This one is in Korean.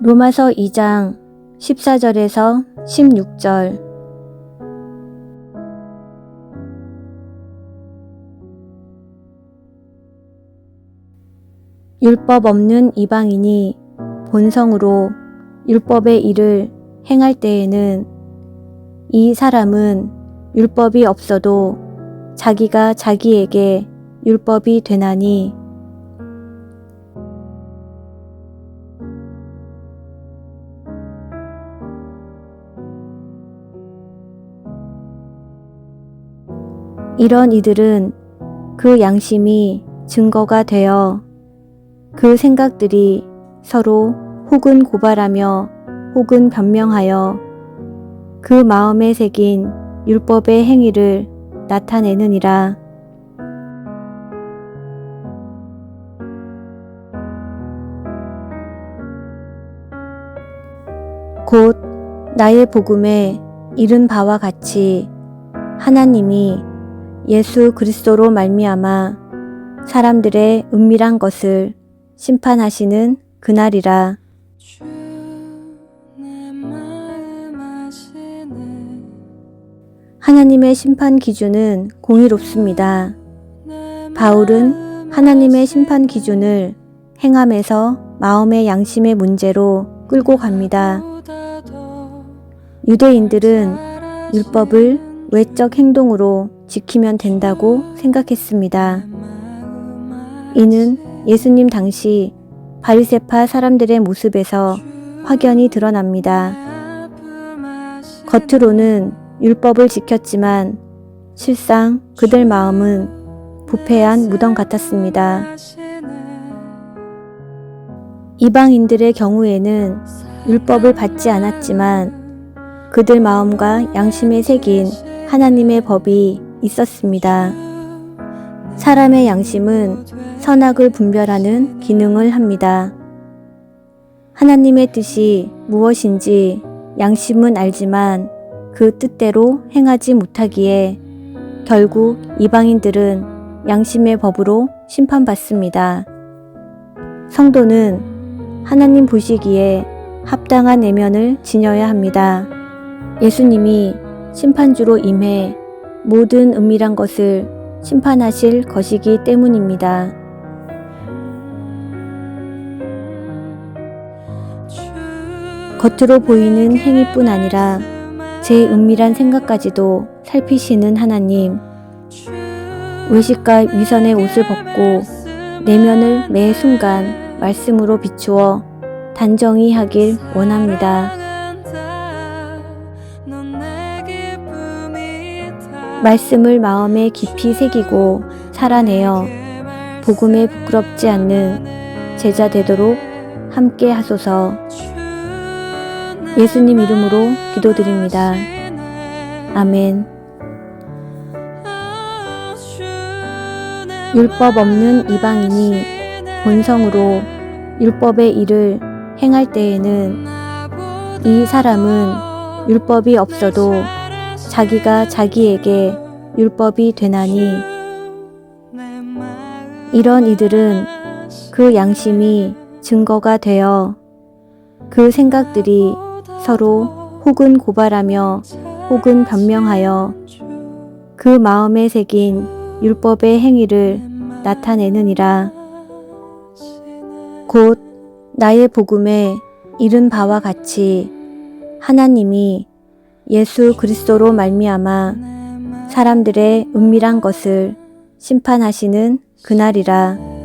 로마서 2장 14절에서 16절. 율법 없는 이방인이 본성으로 율법의 일을 행할 때에는 이 사람은 율법이 없어도 자기가 자기에게 율법이 되나니 이런 이들은 그 양심이 증거가 되어 그 생각들이 서로 혹은 고발하며 혹은 변명하여 그 마음에 새긴 율법의 행위를 나타내느니라. 곧 나의 복음에 이른 바와 같이 하나님이 예수 그리스도로 말미암아 사람들의 은밀한 것을 심판하시는 그날이라. 하나님의 심판 기준은 공의롭습니다. 내 바울은 하나님의 심판 기준을 행함에서 마음의 양심의 문제로 끌고 갑니다. 유대인들은 율법을 외적 행동으로 지키면 된다고 생각했습니다. 이는 예수님 당시 바리세파 사람들의 모습에서 확연히 드러납니다. 겉으로는 율법을 지켰지만 실상 그들 마음은 부패한 무덤 같았습니다. 이방인들의 경우에는 율법을 받지 않았지만 그들 마음과 양심에 새긴 하나님의 법이 있었습니다. 사람의 양심은 선악을 분별하는 기능을 합니다. 하나님의 뜻이 무엇인지 양심은 알지만 그 뜻대로 행하지 못하기에 결국 이방인들은 양심의 법으로 심판받습니다. 성도는 하나님 보시기에 합당한 내면을 지녀야 합니다. 예수님이 심판주로 임해 모든 은밀한 것을 심판하실 것이기 때문입니다. 겉으로 보이는 행위뿐 아니라 제 은밀한 생각까지도 살피시는 하나님, 외식과 위선의 옷을 벗고 내면을 매 순간 말씀으로 비추어 단정히 하길 원합니다. 말씀을 마음에 깊이 새기고 살아내어 복음에 부끄럽지 않는 제자 되도록 함께 하소서 예수님 이름으로 기도드립니다. 아멘. 율법 없는 이방인이 본성으로 율법의 일을 행할 때에는 이 사람은 율법이 없어도 자기가 자기에게 율법이 되나니 이런 이들은 그 양심이 증거가 되어 그 생각들이 서로 혹은 고발하며 혹은 변명하여 그 마음에 새긴 율법의 행위를 나타내느니라. 곧 나의 복음에 이른 바와 같이 하나님이 예수 그리스도로 말미암아 사람들의 은밀한 것을 심판하시는 그날이라.